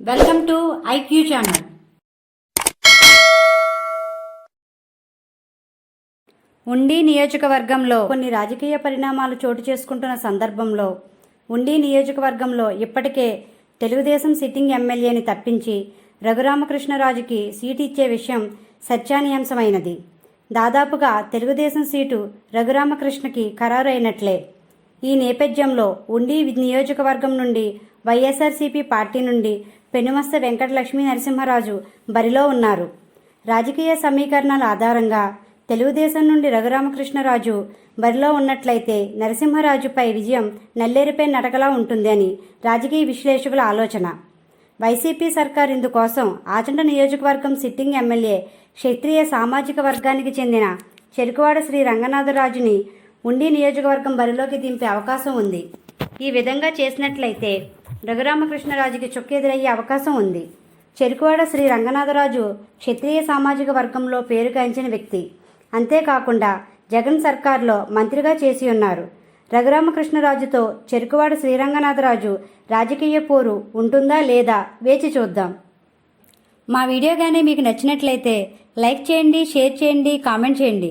Welcome to IQ channel. ఉండి నియోజకవర్గంలో కొన్ని రాజకీయ పరిణామాలు చోటు చేసుకుంటున్న సందర్భంలో ఉండి నియోజకవర్గంలో ఇప్పటికే తెలుగుదేశం సిట్టింగ్ ఎమ్మెల్యేని తప్పించి రఘురామకృష్ణరాజుకి సీటు ఇచ్చే విషయం సత్యానీయాంశమైనది దాదాపుగా తెలుగుదేశం సీటు రఘురామకృష్ణకి ఖరారైనట్లే. ఈ నేపథ్యంలో ఉండి నియోజకవర్గం నుండి వైఎస్ఆర్సీపీ పార్టీ నుండి పెనుమస్త వెంకటలక్ష్మీ నరసింహరాజు బరిలో ఉన్నారు. రాజకీయ సమీకరణాల ఆధారంగా తెలుగుదేశం నుండి రఘురామకృష్ణరాజు బరిలో ఉన్నట్లయితే నరసింహరాజుపై విజయం నల్లేరుపై నడకలా ఉంటుంది అని రాజకీయ విశ్లేషకుల ఆలోచన. వైసీపీ సర్కార్ ఇందుకోసం ఆచంట నియోజకవర్గం సిట్టింగ్ ఎమ్మెల్యే క్షత్రియ సామాజిక వర్గానికి చెందిన చెరుకువాడ శ్రీ రంగనాథరాజుని ఉండి నియోజకవర్గం బరిలోకి దింపే అవకాశం ఉంది. ఈ విధంగా చేసినట్లయితే రఘురామకృష్ణరాజుకి చుక్కెదురయ్యే అవకాశం ఉంది. చెరుకువాడ శ్రీ రంగనాథరాజు క్షత్రియ సామాజిక వర్గంలో పేరుగాంచిన వ్యక్తి. అంతేకాకుండా జగన్ సర్కార్లో మంత్రిగా చేసి ఉన్నారు. రఘురామకృష్ణరాజుతో చెరుకువాడ శ్రీరంగనాథరాజు రాజకీయ పోరు ఉంటుందా లేదా వేచి చూద్దాం. మా వీడియో కానీ మీకు నచ్చినట్లయితే లైక్ చేయండి షేర్ చేయండి కామెంట్ చేయండి.